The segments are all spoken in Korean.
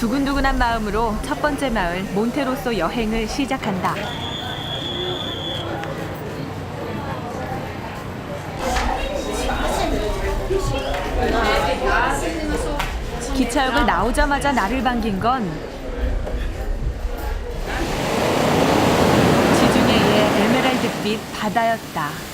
두근두근한 마음으로 첫 번째 마을 몬테로소 여행을 시작한다. 기차역을 나오자마자 나를 반긴 건 지중해의 에메랄드빛 바다였다.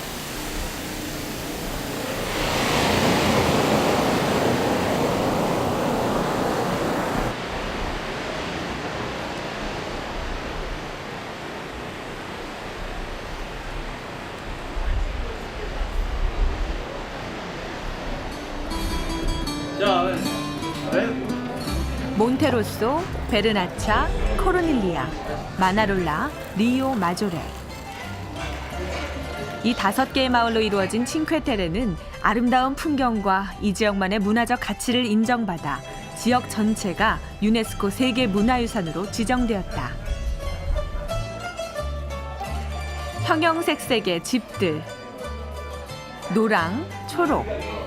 몬테로소, 베르나차, 코르닐리아, 마나롤라, 리오 마조레. 이 다섯 개의 마을로 이루어진 칭퀘테레는 아름다운 풍경과 이 지역만의 문화적 가치를 인정받아 지역 전체가 유네스코 세계 문화유산으로 지정되었다. 형형색색의 집들, 노랑, 초록,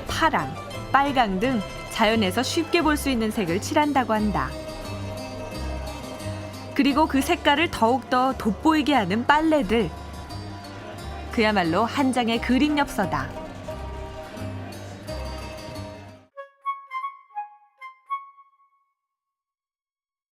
파랑, 빨강 등 자연에서 쉽게 볼 수 있는 색을 칠한다고 한다. 그리고 그 색깔을 더욱더 돋보이게 하는 빨래들. 그야말로 한 장의 그림 엽서다.